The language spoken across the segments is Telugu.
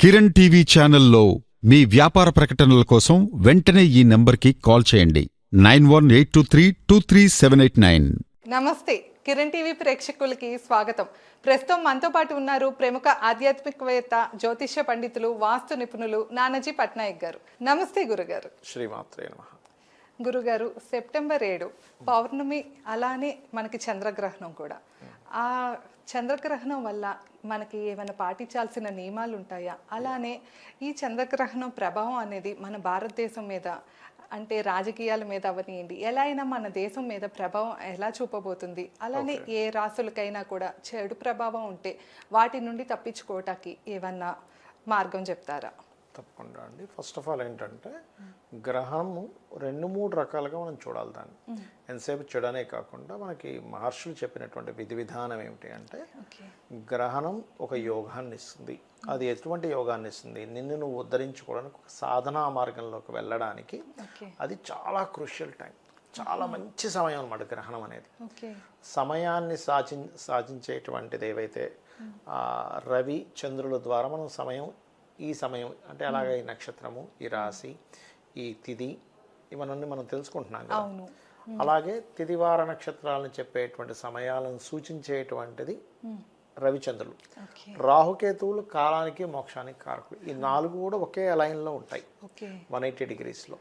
కిరణ్ టీవీ ఛానల్లో మీ వ్యాపార ప్రకటనల కోసం వెంటనే ఈ నంబర్కి కాల్ చేయండి. Nine one eight two three two three seven eight nine. నమస్తే. కిరణ్ టీవీ ప్రేక్షకులకి స్వాగతం. ప్రస్తుతం మనతో పాటు ఉన్నారు ప్రముఖ ఆధ్యాత్మికవేత్త జ్యోతిష్య పండితులు వాస్తు నిపుణులు నానాజీ పట్నాయక్ గారు. నమస్తే గురుగారు. శ్రీమాత్రే నమ. గురుగారు సెప్టెంబర్ ఏడు పౌర్ణమి అలానే మనకి చంద్రగ్రహణం కూడా. ఆ చంద్రగ్రహణం వల్ల మనకి ఏమైనా పాటించాల్సిన నియమాలు ఉంటాయా? అలానే ఈ చంద్రగ్రహణం ప్రభావం అనేది మన భారతదేశం మీద అంటే రాజకీయాల మీద అవనియండి. ఎలా అయినా మన దేశం మీద ప్రభావం ఎలా చూపబోతుంది? అలానే ఏ రాసులకైనా కూడా చెడు ప్రభావం ఉంటే వాటి నుండి తప్పించుకోవటానికి ఏమన్నా మార్గం చెప్తారా? తప్పకుండా అండి. ఫస్ట్ ఆఫ్ ఆల్ ఏంటంటే గ్రహణము రెండు మూడు రకాలుగా మనం చూడాలి దాన్ని. ఎంతసేపు చెడనే కాకుండా మనకి మహర్షులు చెప్పినటువంటి విధి విధానం ఏమిటి అంటే గ్రహణం ఒక యోగాన్ని ఇస్తుంది. అది ఎటువంటి యోగాన్ని ఇస్తుంది? నిన్ను నువ్వు ఉద్ధరించుకోవడానికి ఒక సాధనా మార్గంలోకి వెళ్ళడానికి అది చాలా క్రూషియల్ టైం. చాలా మంచి సమయం అన్నమాట గ్రహణం అనేది. సమయాన్ని సాధి సాధించేటువంటిది ఏవైతే రవి చంద్రుల ద్వారా మనం సమయం ఈ సమయం అంటే అలాగే ఈ నక్షత్రము ఈ రాశి ఈ తిథి ఇవన్నీ మనం తెలుసుకుంటున్నాం కదా. అలాగే తిథివార నక్షత్రాలను చెప్పేటువంటి సమయాలను సూచించేటువంటిది రవిచంద్రులు. రాహుకేతువులు కాలానికి మోక్షానికి కారకులు. ఈ నాలుగు కూడా ఒకే లైన్లో ఉంటాయి. ఓకే. వన్ ఎయిటీ డిగ్రీస్లో.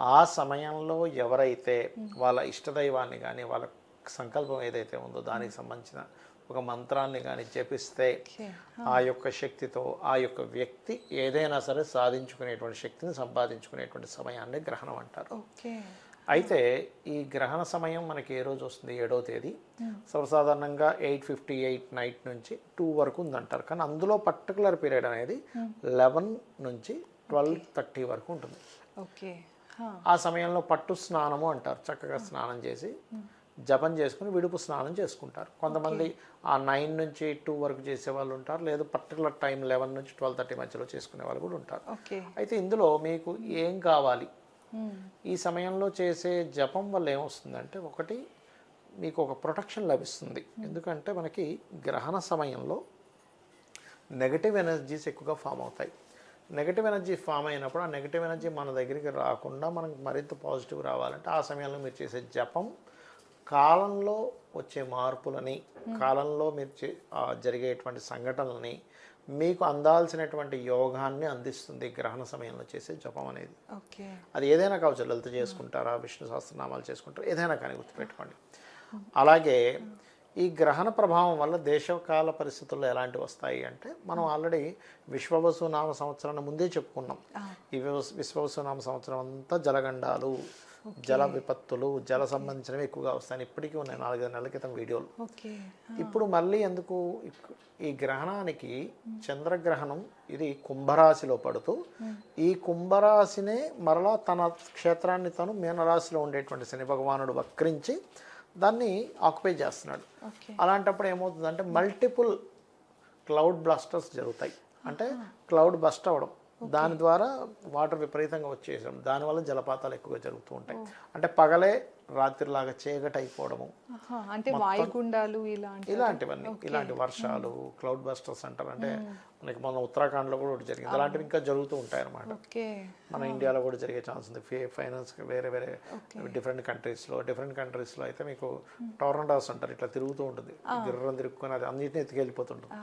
ఆ సమయంలో ఎవరైతే వాళ్ళ ఇష్టదైవాన్ని కానీ వాళ్ళ సంకల్పం ఏదైతే ఉందో దానికి సంబంధించిన ఒక మంత్రాన్ని కానీ జపిస్తే ఆ. యొక్క శక్తితో ఆ యొక్క వ్యక్తి ఏదైనా సరే సాధించుకునేటువంటి శక్తిని సంపాదించుకునేటువంటి సమయాన్ని గ్రహణం అంటారు. ఓకే. అయితే ఈ గ్రహణ సమయం మనకి ఏ రోజు వస్తుంది? ఏడో తేదీ. సర్వసాధారణంగా ఎయిట్ ఫిఫ్టీ ఎయిట్ నైట్ నుంచి టూ వరకు ఉందంటారు. కానీ అందులో పర్టికులర్ పీరియడ్ అనేది లెవెన్ నుంచి ట్వెల్వ్ థర్టీ వరకు ఉంటుంది. ఆ సమయంలో పట్టు స్నానము అంటారు. చక్కగా స్నానం చేసి జపం చేసుకుని విడుపు స్నానం చేసుకుంటారు. కొంతమంది ఆ నైన్ నుంచి టూ వరకు చేసే వాళ్ళు ఉంటారు. లేదు పర్టికులర్ టైం లెవెన్ నుంచి ట్వెల్వ్ థర్టీ మధ్యలో చేసుకునే వాళ్ళు కూడా ఉంటారు. ఓకే. అయితే ఇందులో మీకు ఏం కావాలి. ఈ సమయంలో చేసే జపం వల్ల ఏమొస్తుందంటే ఒకటి మీకు ఒక ప్రొటెక్షన్ లభిస్తుంది. ఎందుకంటే మనకి గ్రహణ సమయంలో నెగటివ్ ఎనర్జీస్ ఎక్కువగా ఫామ్ అవుతాయి. నెగటివ్ ఎనర్జీ ఫామ్ అయినప్పుడు ఆ నెగటివ్ ఎనర్జీ మన దగ్గరికి రాకుండా మనకు మరింత పాజిటివ్ రావాలంటే ఆ సమయంలో మీరు చేసే జపం కాలంలో వచ్చే మార్పులని కాలంలో మీరు జరిగేటువంటి సంఘటనలని మీకు అందాల్సినటువంటి యోగాన్ని అందిస్తుంది గ్రహణ సమయంలో చేసే జపం అనేది. అది ఏదైనా కావచ్చు లలిత చేసుకుంటారా విష్ణు సహస్రనామాలు చేసుకుంటారా ఏదైనా కానీ గుర్తుపెట్టుకోండి. అలాగే ఈ గ్రహణ ప్రభావం వల్ల దేశకాల పరిస్థితుల్లో ఎలాంటివి వస్తాయి అంటే మనం ఆల్రెడీ విశ్వవసు నామ సంవత్సరాన్ని ముందే చెప్పుకున్నాం. ఈ విశ్వ- విశ్వవసు నామ సంవత్సరం అంతా జలగండాలు జల విపత్తులు జల సంబంధించినవి ఎక్కువగా వస్తాయి ఇప్పటికీ ఉన్నాయి. నాలుగైదు నెలల క్రితం వీడియోలు. ఇప్పుడు మళ్ళీ ఎందుకు ఈ గ్రహణానికి చంద్రగ్రహణం ఇది కుంభరాశిలో పడుతూ ఈ కుంభరాశినే మరలా తన క్షేత్రాన్ని తను మీనరాశిలో ఉండేటువంటి శని భగవానుడు వక్రించి దాన్ని ఆక్యుపై చేస్తున్నాడు. అలాంటప్పుడు ఏమవుతుందంటే మల్టిపుల్ క్లౌడ్ బ్లాస్టర్స్ జరుగుతాయి. అంటే క్లౌడ్ బస్ట్ అవ్వడం. దాని ద్వారా వాటర్ విపరీతంగా వచ్చేయడం దానివల్ల జలపాతాలు ఎక్కువగా జరుగుతూ ఉంటాయి. అంటే పగలే రాత్రిలాగా చీకటి అయిపోవడము అంటే వాయుగుండాలు ఇలాంటి ఇలాంటివన్నీ ఇలాంటి వర్షాలు క్లౌడ్ బస్టర్స్ అంటారు అంటే మనకి మన ఉత్తరాఖండ్లో కూడా ఒకటి జరిగింది. అలాంటివి ఇంకా జరుగుతూ ఉంటాయి అన్నమాట ఓకే మన ఇండియాలో కూడా జరిగే ఛాన్స్ ఉంది. ఫే ఫైనాన్స్ వేరే వేరే డిఫరెంట్ కంట్రీస్లో డిఫరెంట్ కంట్రీస్లో అయితే మీకు టోర్నడాస్ అంటారు. ఇట్లా తిరుగుతూ ఉంటుంది. గిర్రం తిరుక్కొని అది అన్నిటిని ఎత్తుకెళ్ళిపోతుంటుంది.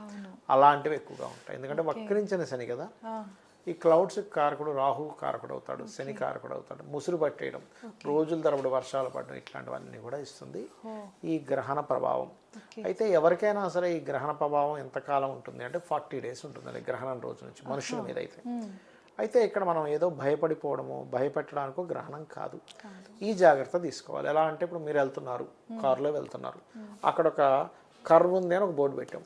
అలాంటివి ఎక్కువగా ఉంటాయి. ఎందుకంటే వక్రించిన శని కదా. ఆ, ఈ క్లౌడ్స్ కారకుడు రాహు కారకుడు అవుతాడు శని కారకుడు అవుతాడు. ముసురు పట్టేయడం రోజుల తరబడి వర్షాలు పడడం ఇట్లాంటివన్నీ కూడా ఇస్తుంది. ఈ గ్రహణ ప్రభావం. అయితే ఎవరికైనా సరే ఈ గ్రహణ ప్రభావం ఎంతకాలం ఉంటుంది అంటే ఫార్టీ డేస్ ఉంటుందండి గ్రహణం రోజు నుంచి మనుషుల మీద అయితే. అయితే ఇక్కడ మనం ఏదో భయపడిపోవడము భయపెట్టడానికో గ్రహణం కాదు. ఈ జాగ్రత్త తీసుకోవాలి. ఎలా అంటే ఇప్పుడు మీరు వెళ్తున్నారు కారులో వెళ్తున్నారు. అక్కడ ఒక కర్వ్ ఉంది అని ఒక బోర్డు పెట్టాం.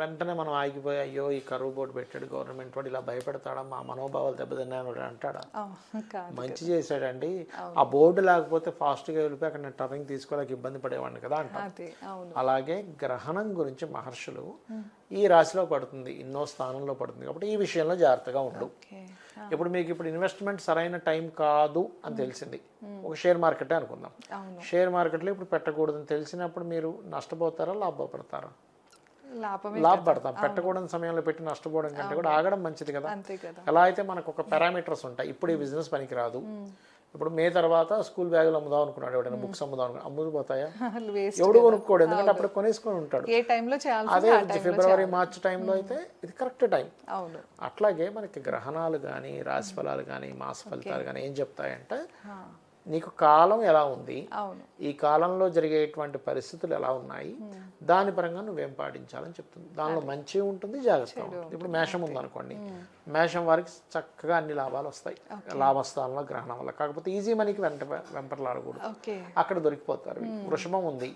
వెంటనే మనం ఆగిపోయి అయ్యో ఈ కరువు బోర్డు పెట్టాడు గవర్నమెంట్ వాడు ఇలా భయపెడతాడా మా మనోభావాలు దెబ్బతిన్నాయని వాడు అంటాడా? మంచి చేశాడండి. ఆ బోర్డు లేకపోతే ఫాస్ట్గా వెళ్ళిపోయి అక్కడ నేను టర్నింగ్ తీసుకోలేక ఇబ్బంది పడేవాడిని కదా అంటాం. అలాగే గ్రహణం గురించి మహర్షులు ఈ రాశిలో పడుతుంది ఇన్నో స్థానంలో పడుతుంది. కాబట్టి ఈ విషయంలో జాగ్రత్తగా ఉండు. ఇప్పుడు మీకు ఇప్పుడు ఇన్వెస్ట్మెంట్ సరైన టైం కాదు అని తెలిసింది. ఒక షేర్ మార్కెటే అనుకుందాం. షేర్ మార్కెట్లో ఇప్పుడు పెట్టకూడదని తెలిసినప్పుడు మీరు నష్టపోతారా లాభపడతారా? లాభపడతాం పెట్టకూడని సమయంలో పెట్టి నష్టపోవడం కంటే కూడా ఆగడం మంచిది కదా. ఎలా అయితే మనకు ఒక పారామీటర్స్ ఉంటాయి. ఇప్పుడు ఈ బిజినెస్ పనికి రాదు ఇప్పుడు మే తర్వాత స్కూల్ బ్యాగులు అమ్ముదాం అనుకున్నాడు ఎవడైనా బుక్స్ అమ్ముదాం అనుకున్నాడు అమ్ముడుపోతాయా ఎవడు కొనుక్కోడు. ఎందుకంటే అప్పుడు కొనేసుకొని ఉంటాడు. ఏ టైంలో అదే ఫిబ్రవరి మార్చ్ టైంలో అయితే ఇది కరెక్ట్ టైం. అవును. అట్లాగే మనకి గ్రహణాలు కానీ రాశి ఫలాలు కానీ మాస ఫలితాలు కానీ ఏం చెప్తాయంటే నీకు కాలం ఎలా ఉంది? ఈ కాలంలో జరిగేటువంటి పరిస్థితులు ఎలా ఉన్నాయి? దాని పరంగా నువ్వేం పాటించాలని చెప్తుంది. దానిలో మంచి ఉంటుంది జాగ్రత్త ఉంటుంది. ఇప్పుడు మేషం ఉందనుకోండి. మేషం వారికి చక్కగా అన్ని లాభాలు వస్తాయి. లాభస్థానంలో గ్రహణం వల్ల. కాకపోతే ఈజీ మనీకి వెంట వెంపర్లాడకూడదు. అక్కడ దొరికిపోతారు. వృషభం ఉంది.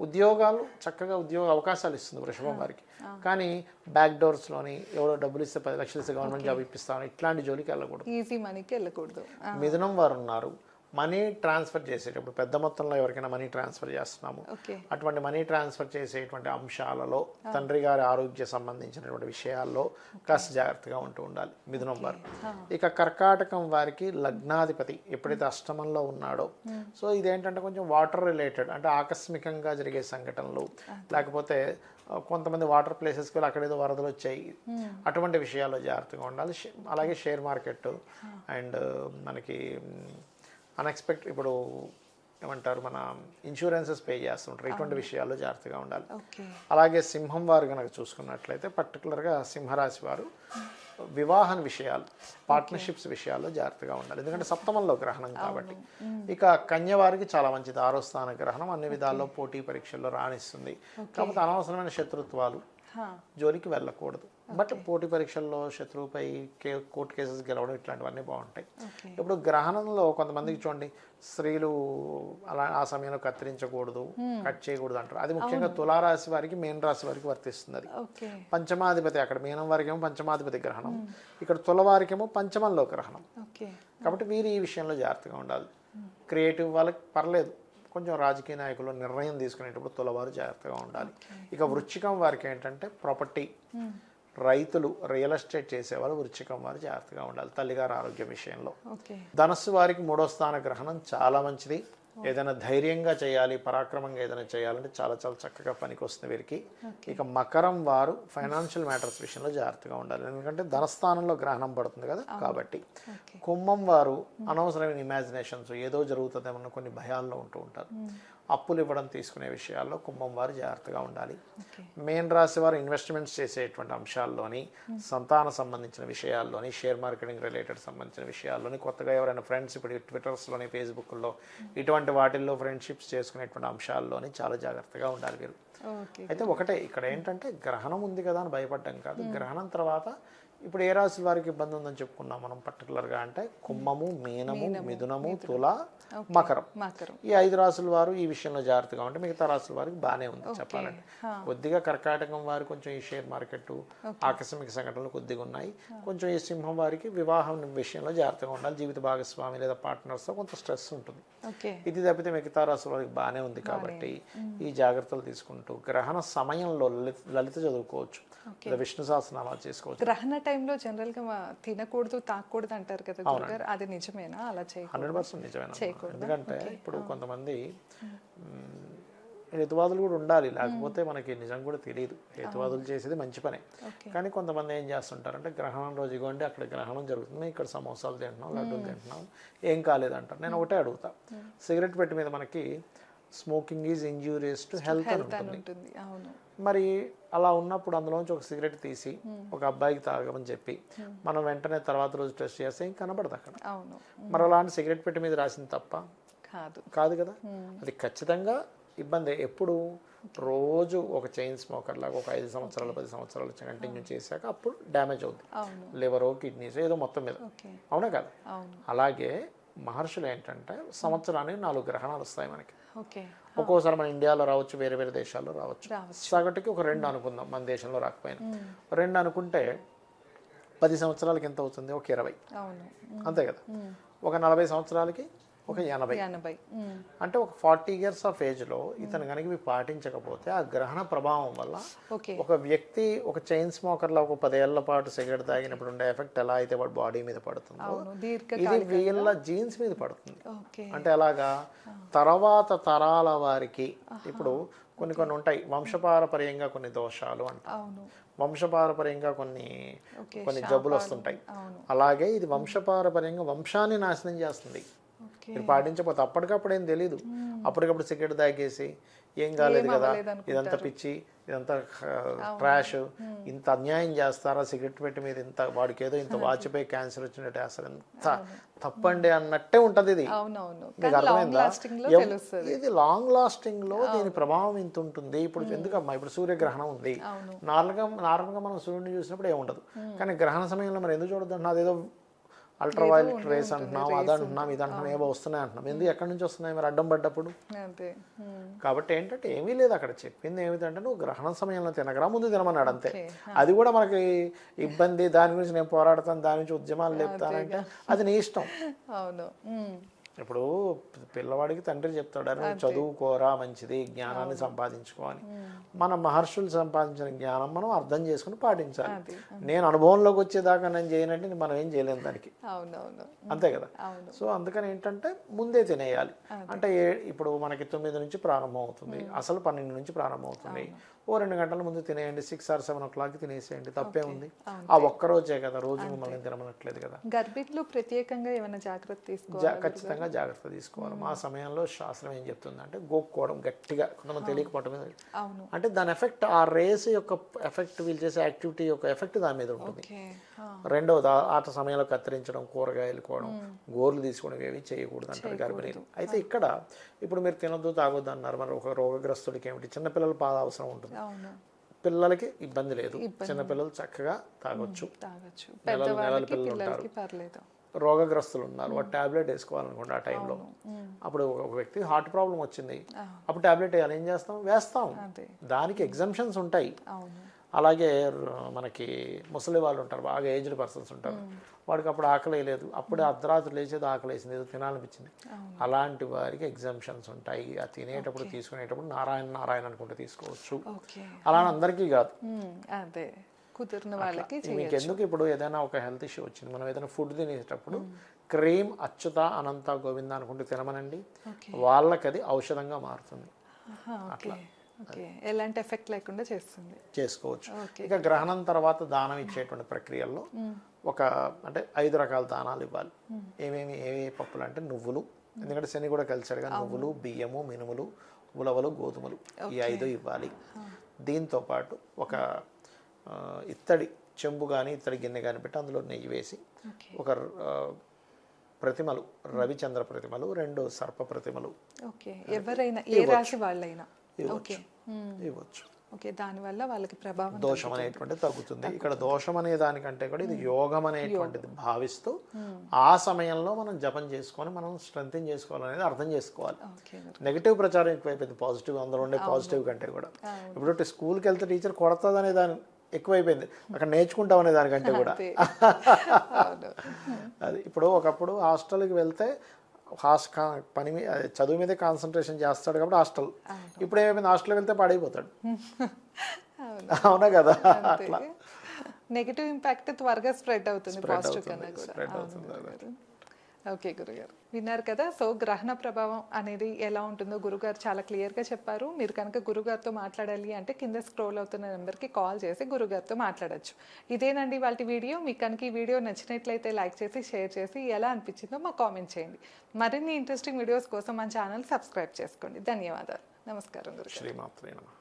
ఉద్యోగాలు చక్కగా ఉద్యోగ అవకాశాలు ఇస్తుంది వృషభం వారికి. కానీ బ్యాక్ డోర్స్లోని ఎవడో డబ్బులు ఇస్తే పది లక్షలు ఇస్తే గవర్నమెంట్ జాబ్ ఇప్పిస్తాను ఇట్లాంటి జోలికి వెళ్ళకూడదు. ఈజీ మనీకి వెళ్ళకూడదు. మిథునం వారు ఉన్నారు. మనీ ట్రాన్స్ఫర్ చేసేటప్పుడు పెద్ద మొత్తంలో ఎవరికైనా మనీ ట్రాన్స్ఫర్ చేస్తున్నాము. అటువంటి మనీ ట్రాన్స్ఫర్ చేసేటువంటి అంశాలలో తండ్రి గారి ఆరోగ్య సంబంధించినటువంటి విషయాల్లో కాస్త జాగ్రత్తగా ఉంటూ ఉండాలి. మిథునం వారు. ఇక కర్కాటకం వారికి లగ్నాధిపతి ఎప్పుడైతే అష్టమంలో ఉన్నాడో సో ఇదేంటంటే కొంచెం వాటర్ రిలేటెడ్ అంటే ఆకస్మికంగా జరిగే సంఘటనలు లేకపోతే కొంతమంది వాటర్ ప్లేసెస్కి వెళ్ళి అక్కడ ఏదో వరదలు వచ్చాయి. అటువంటి విషయాల్లో జాగ్రత్తగా ఉండాలి. అలాగే షేర్ మార్కెట్ అండ్ మనకి అన్ఎక్స్పెక్ట్ ఇప్పుడు ఏమంటారు మన ఇన్సూరెన్సెస్ పే చేస్తుంటారు. ఇటువంటి విషయాల్లో జాగ్రత్తగా ఉండాలి. అలాగే సింహం వారు కనుక చూసుకున్నట్లయితే పర్టికులర్గా సింహరాశి వారు వివాహన విషయాలు పార్ట్నర్షిప్స్ విషయాల్లో జాగ్రత్తగా ఉండాలి. ఎందుకంటే సప్తమంలో గ్రహణం కాబట్టి. ఇక కన్య వారికి చాలా మంచిది. ఆరో స్థాన గ్రహణం అన్ని విధాల్లో పోటీ పరీక్షల్లో రాణిస్తుంది. కాకపోతే అనవసరమైన శత్రుత్వాలు జోలికి వెళ్ళకూడదు. బట్ పోటీ పరీక్షల్లో శత్రువుపై కే కోర్టు కేసెస్ గెలవడం ఇట్లాంటివన్నీ బాగుంటాయి. ఇప్పుడు గ్రహణంలో కొంతమందికి చూడండి స్త్రీలు అలా ఆ సమయంలో కత్తిరించకూడదు కట్ చేయకూడదు అంటారు. అది ముఖ్యంగా తులారాశి వారికి మీన రాశి వారికి వర్తిస్తుంది. అది పంచమాధిపతి అక్కడ మీనం వారికేమో పంచమాధిపతి గ్రహణం. ఇక్కడ తులవారికేమో పంచమంలో గ్రహణం. కాబట్టి వీరు ఈ విషయంలో జాగ్రత్తగా ఉండాలి. క్రియేటివ్ వాళ్ళకి పర్లేదు. కొంచెం రాజకీయ నాయకులు నిర్ణయం తీసుకునేటప్పుడు తులవారు జాగ్రత్తగా ఉండాలి. ఇక వృచ్చికం వారికి ఏంటంటే ప్రాపర్టీ. రైతులు రియల్ ఎస్టేట్ చేసేవాళ్ళు వృచ్చికం వారు జాగ్రత్తగా ఉండాలి. తల్లిగారి ఆరోగ్య విషయంలో. ధనస్సు వారికి మూడో స్థాన గ్రహణం చాలా మంచిది. ఏదైనా ధైర్యంగా చేయాలి పరాక్రమంగా ఏదైనా చేయాలంటే చాలా చాలా చక్కగా పనికి వస్తుంది వీరికి ఇక మకరం వారు ఫైనాన్షియల్ మ్యాటర్స్ విషయంలో జాగ్రత్తగా ఉండాలి. ఎందుకంటే ధనస్థానంలో గ్రహణం పడుతుంది కదా కాబట్టి. కుంభం వారు అనవసరమైన ఇమాజినేషన్స్ ఏదో జరుగుతుందేమన్న కొన్ని భయాల్లో ఉంటూ ఉంటారు. అప్పులు ఇవ్వడం తీసుకునే విషయాల్లో కుంభం వారు జాగ్రత్తగా ఉండాలి. మెయిన్ రాశి వారు ఇన్వెస్ట్మెంట్స్ చేసేటువంటి అంశాల్లోని సంతాన సంబంధించిన విషయాల్లోని షేర్ మార్కెటింగ్ రిలేటెడ్ సంబంధించిన విషయాల్లోని కొత్తగా ఎవరైనా ఫ్రెండ్స్ ఇప్పుడు ట్విట్టర్స్లోని ఫేస్బుక్లో ఇటువంటి వాటిల్లో ఫ్రెండ్షిప్స్ చేసుకునేటువంటి అంశాల్లోని చాలా జాగ్రత్తగా ఉండాలి మీరు ఓకే. అయితే ఒకటే ఇక్కడ ఏంటంటే గ్రహణం ఉంది కదా అని భయపడ్డం కాదు. గ్రహణం తర్వాత ఇప్పుడు ఏ రాశి వారికి ఇబ్బంది ఉందని చెప్పుకున్నాం మనం పర్టికులర్గా అంటే కుంభము మీనము మిథునము తుల మకరం. ఈ ఐదు రాసుల వారు ఈ విషయంలో జాగ్రత్తగా ఉంటే మిగతా రాసుల వారికి బాగానే ఉంది చెప్పాలంటే. కొద్దిగా కర్కాటకం వారు కొంచెం ఈ షేర్ మార్కెట్ ఆకస్మిక సంఘటనలు కొద్దిగా ఉన్నాయి. కొంచెం ఈ సింహం వారికి వివాహం విషయంలో జాగ్రత్తగా ఉండాలి. జీవిత భాగస్వామి లేదా పార్ట్నర్స్తో కొంత స్ట్రెస్ ఉంటుంది. ఇది తప్పితే మిగతా రాసుల వారికి బాగానే ఉంది కాబట్టి ఈ జాగ్రత్తలు తీసుకుంటూ గ్రహణ సమయంలో లలిత లలిత చదువుకోవచ్చు. విష్ణు సహస్రనామాలు చేసుకోవచ్చు. గ్రహణ టైంలో జనరల్గా మ- తినకూడదు తాకూడదు అంటారు కదా గురుగారు. అది నిజమేనా? అలా చేయ హండ్రెడ్ పర్సెంట్ నిజమేనా? ఎందుకంటే ఇప్పుడు కొంతమంది హేతువాదులు కూడా ఉండాలి. లేకపోతే మనకి నిజం కూడా తెలియదు. హేతువాదులు చేసేది మంచి పనే. కానీ కొంతమంది ఏం చేస్తుంటారంటే గ్రహణం రోజు ఇగోండి అక్కడ గ్రహణం జరుగుతుంది. ఇక్కడ సమోసాలు తింటున్నాం లడ్డూలు తింటున్నాం. ఏం కాలేదంటారు. నేను ఒకటే అడుగుతా. సిగరెట్ పెట్టి మీద మనకి smoking is injurious to health అని ఉంటుంది. మరి అలా ఉన్నప్పుడు అందులోంచి ఒక సిగరెట్ తీసి ఒక అబ్బాయికి తాగమని చెప్పి మనం వెంటనే తర్వాత రోజు టెస్ట్ చేస్తే ఏం కనబడదు అక్కడ. అవును. మరి అలాంటి సిగరెట్ పెట్టి మీద రాసింది తప్ప కాదు. కాదు కదా? అది ఖచ్చితంగా ఇబ్బంది. ఎప్పుడు? రోజు ఒక చైన్ స్మోకర్ లాగా ఒక ఐదు సంవత్సరాలు పది సంవత్సరాలు కంటిన్యూ చేశాక అప్పుడు డ్యామేజ్ అవుతుంది లివరో కిడ్నీస్ ఏదో మొత్తం మీద. అవునా కదా? అలాగే మహర్షులు ఏంటంటే సంవత్సరానికి నాలుగు గ్రహణాలు వస్తాయి మనకి. ఓకే ఒక్కోసారి మన ఇండియాలో రావచ్చు వేరే వేరే దేశాల్లో రావచ్చు. సగటుకి ఒక రెండు అనుకుందాం మన దేశంలో రాకపోయినా. రెండు అనుకుంటే పది సంవత్సరాలకి ఎంత అవుతుంది? ఒక ఇరవై. అంతే కదా? ఒక నలభై సంవత్సరాలకి ఒక ఎనభై. ఎనభై. అంటే ఒక ఫార్టీ ఇయర్స్ ఆఫ్ ఏజ్లో ఇతను కనుక ఇవి పాటించకపోతే ఆ గ్రహణ ప్రభావం వల్ల ఒక వ్యక్తి ఒక చైన్ స్మోకర్లో ఒక పదేళ్ళ పాటు సిగరెట్ తాగినప్పుడు ఉండే ఎఫెక్ట్ ఎలా అయితే వాడు బాడీ మీద పడుతుందో ఇది వీళ్ళ జీన్స్ మీద పడుతుంది. అంటే అలాగా తర్వాత తరాల వారికి ఇప్పుడు కొన్ని కొన్ని ఉంటాయి. వంశపారపర్యంగా కొన్ని దోషాలు అంట వంశపారపర్యంగా కొన్ని కొన్ని జబ్బులు వస్తుంటాయి. అలాగే ఇది వంశపారపర్యంగా వంశాన్ని నాశనం చేస్తుంది. మీరు పాటించకపోతే అప్పటికప్పుడు ఏం తెలియదు అప్పటికప్పుడు సిగరెట్ తాగేసి ఏం కాలేదు కదా ఇదంతా పిచ్చి ఇదంతా ట్రాష్ ఇంత అన్యాయం చేస్తారా సిగరెట్ పెట్టి మీద ఇంత వాడికి ఏదో ఇంత వాచిపోయి క్యాన్సర్ వచ్చినట్టు అసలు ఎంత తప్పండి అన్నట్టే ఉంటది ఇది. మీకు అర్థమైందా? ఇది లాంగ్ లాస్టింగ్లో దీని ప్రభావం ఇంత ఉంటుంది. ఇప్పుడు ఎందుకమ్మా? ఇప్పుడు సూర్యగ్రహణం ఉంది. నార్మల్గా నార్మల్గా మనం సూర్యుడిని చూసినప్పుడు ఏముండదు. కానీ గ్రహణ సమయంలో మరి ఎందుకు చూడదు అంటున్నా అదేదో అల్ట్రావైలెట్ రేస్ అంటున్నాం అది అంటున్నాం ఇది అంటున్నాం ఏవో వస్తున్నాయి అంటున్నాం. ఎందుకు ఎక్కడి నుంచి వస్తున్నాయి మరి? అడ్డం పడ్డప్పుడు. కాబట్టి ఏంటంటే ఏమీ లేదు అక్కడ. చెప్పింది ఏమిటంటే నువ్వు గ్రహణ సమయంలో తినగరా ముందు తినమన్నాడు అంతే. అది కూడా మనకి ఇబ్బంది దాని గురించి నేను పోరాడతాను దాని నుంచి ఉద్యమాలు లేపుతానంటే అది నీ ఇష్టం. అవును. ఇప్పుడు పిల్లవాడికి తండ్రి చెప్తాడు "అరే నువ్వు చదువుకోరా మంచిది జ్ఞానాన్ని సంపాదించుకో అని. మన మహర్షులు సంపాదించిన జ్ఞానం మనం అర్థం చేసుకుని పాటించాలి. నేను అనుభవంలోకి వచ్చేదాకా నేను చేయనంటే మనం ఏం చేయలేము దానికి. అంతే కదా? సో అందుకని ఏంటంటే ముందే తినేయాలి. అంటే ఇప్పుడు మనకి తొమ్మిది నుంచి ప్రారంభం అవుతుంది అసలు పన్నెండు నుంచి ప్రారంభం అవుతుంది ఓ రెండు గంటల ముందు తినేయండి six or seven o'clock తినేసేయండి. తప్పే ఉంది. ఆ ఒక్క రోజే కదా రోజు మిమ్మల్ని తినమనట్లేదు కదా. గర్భిణులు ప్రత్యేకంగా ఏమైనా జాగ్రత్త తీసుకోవాలి ఖచ్చితంగా జాగ్రత్త తీసుకోవాలి. మా సమయంలో శాస్త్రం ఏం చెప్తుందంటే గోక్కోవడం గట్టిగా. కొంతమంది తెలియకపోవడం మీద అవును. అంటే దాని ఎఫెక్ట్ ఆ రేస్ యొక్క ఎఫెక్ట్ వీళ్ళు చేసే యాక్టివిటీ యొక్క ఎఫెక్ట్ దాని మీద ఉంటుంది. రెండవది ఆట సమయంలో కత్తిరించడం కూరగాయలు కోవడం గోర్లు తీసుకోవడం ఏవి చేయకూడదు అంటారు గర్భిణీలు. అయితే ఇక్కడ ఇప్పుడు మీరు తినొద్దు తాగొద్దు అన్నారు. మరి ఒక రోగగ్రస్తుడికి ఏమిటి? చిన్నపిల్లల పాల అవసరం ఉంటుంది. అవును. పిల్లలకి ఇబ్బంది లేదు. చిన్నపిల్లలు చక్కగా తాగొచ్చు. నెలలు పిల్లలు ఉంటారు. రోగగ్రస్తులు ఉన్నారు. ఒక టాబ్లెట్ వేసుకోవాలనుకోండి ఆ టైంలో. అప్పుడు ఒక వ్యక్తి హార్ట్ ప్రాబ్లం వచ్చింది. అప్పుడు టాబ్లెట్ వేయాలి. ఏం చేస్తాం? వేస్తాం. దానికి ఎగ్జామ్షన్స్ ఉంటాయి. అలాగే మనకి ముసలి వాళ్ళు ఉంటారు బాగా ఏజ్డ్ పర్సన్స్ ఉంటారు. వాడికి అప్పుడు ఆకలి లేదు. అప్పుడే అర్ధరాత్రి లేచేది ఆకలి వేసింది ఏదో తినాలనిపించింది. అలాంటి వారికి ఎగ్జామ్షన్స్ ఉంటాయి. ఆ తినేటప్పుడు తీసుకునేటప్పుడు నారాయణ నారాయణ అనుకుంటే తీసుకోవచ్చు. అలా అందరికీ కాదు. అదే. కుదిరిన వాళ్ళకి మీకు ఎందుకు ఇప్పుడు ఏదైనా ఒక హెల్త్ ఇష్యూ వచ్చింది? మనం ఏదైనా ఫుడ్ తినేటప్పుడు క్రీమ్ అచ్యుత అనంత గోవింద అనుకుంటే తినమనండి. వాళ్ళకి అది ఔషధంగా మారుతుంది. ఓకే. ఎలాంటి ఎఫెక్ట్ లేకుండా చేస్తుంది. చేసుకోవచ్చు. ఇక గ్రహణం తర్వాత దానం ఇచ్చేటువంటి ప్రక్రియల్లో ఒక అంటే ఐదు రకాల దానాలు ఇవ్వాలి. ఏమేమి ఏవే పప్పులు అంటే నువ్వులు. ఎందుకంటే శని కూడా కలిసాడు కానీ నువ్వులు బియ్యము మినుములు ఉలవలు గోధుమలు ఈ ఐదు ఇవ్వాలి. దీంతో పాటు ఒక ఇత్తడి చెంబు కానీ ఇత్తడి గిన్నె కానీ పెట్టి అందులో నెయ్యి వేసి ఒక ప్రతిమలు రవిచంద్ర ప్రతిమలు రెండు సర్ప ప్రతిమలు. ఓకే. ఎవరైనా ఏ రాశి వాళ్ళైనా. ఓకే. ఉమ్, ఇవ్వచ్చు. ఓకే దానివల్ల వాళ్ళకి ప్రభావం దోషం అనేటువంటిది తగ్గుతుంది. ఇక్కడ దోషం అనే దానికంటే కూడా ఇది యోగం అనేటువంటిది భావిస్తూ ఆ సమయంలో మనం జపం చేసుకొని మనం స్ట్రెంగ్ చేసుకోవాలనేది అర్థం చేసుకోవాలి. నెగిటివ్ ప్రచారం ఎక్కువైపోయింది. పాజిటివ్ అందులో ఉండే పాజిటివ్ కంటే కూడా. ఇప్పుడు స్కూల్కి వెళ్తే టీచర్ కొడతాది అనే దాని ఎక్కువైపోయింది. అక్కడ నేర్చుకుంటాం అనే దానికంటే కూడా. అది ఇప్పుడు ఒకప్పుడు హాస్టల్కి వెళ్తే హాస్ పని చదువు మీదే కాన్సన్ట్రేషన్ చేస్తాడు కాబట్టి హాస్టల్. ఇప్పుడు ఏమైపోయింది హాస్టల్కి వెళ్తే పాడైపోతాడు. అవును. కదా? అంతే. నెగిటివ్ ఇంపాక్ట్ త్వరగా స్ప్రెడ్ అవుతుంది పాజిటివ్ కన్నా కూడా. ఓకే గురుగారు. విన్నారు కదా? సో గ్రహణ ప్రభావం అనేది ఎలా ఉంటుందో గురుగారు చాలా క్లియర్గా చెప్పారు. మీరు కనుక గురుగారితో మాట్లాడాలి అంటే కింద స్క్రోల్ అవుతున్న నెంబర్కి కాల్ చేసి గురుగారితో మాట్లాడొచ్చు. ఇదేనండి వాటి వీడియో. మీకు కనుక ఈ వీడియో నచ్చినట్లయితే లైక్ చేసి షేర్ చేసి ఎలా అనిపించిందో మాకు కామెంట్ చేయండి. మరిన్ని ఇంట్రెస్టింగ్ వీడియోస్ కోసం మన ఛానల్ సబ్స్క్రైబ్ చేసుకోండి. ధన్యవాదాలు. నమస్కారం గురు శ్రీమాత్రే నమ.